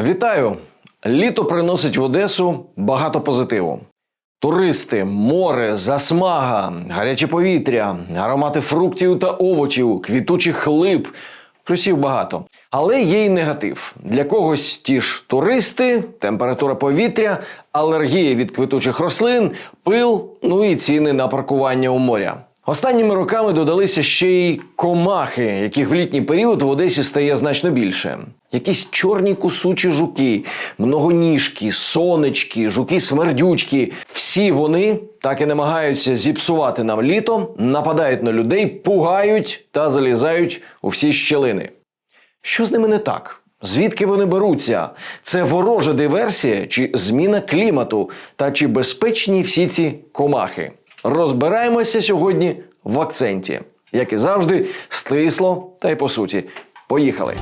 Вітаю! Літо приносить в Одесу багато позитиву. Туристи, море, засмага, гаряче повітря, аромати фруктів та овочів, квітучих лип. Плюсів багато. Але є й негатив. Для когось ті ж туристи, температура повітря, алергія від квітучих рослин, пил, ну і ціни на паркування у моря. Останніми роками додалися ще й комахи, яких в літній період в Одесі стає значно більше. Якісь чорні кусучі жуки, многоніжки, сонечки, жуки-смердючки. Всі вони так і намагаються зіпсувати нам літо, нападають на людей, пугають та залізають у всі щелини. Що з ними не так? Звідки вони беруться? Це ворожа диверсія чи зміна клімату? Та чи безпечні всі ці комахи? Розбираємося сьогодні в акценті. Як і завжди, стисло та й по суті. Поїхали!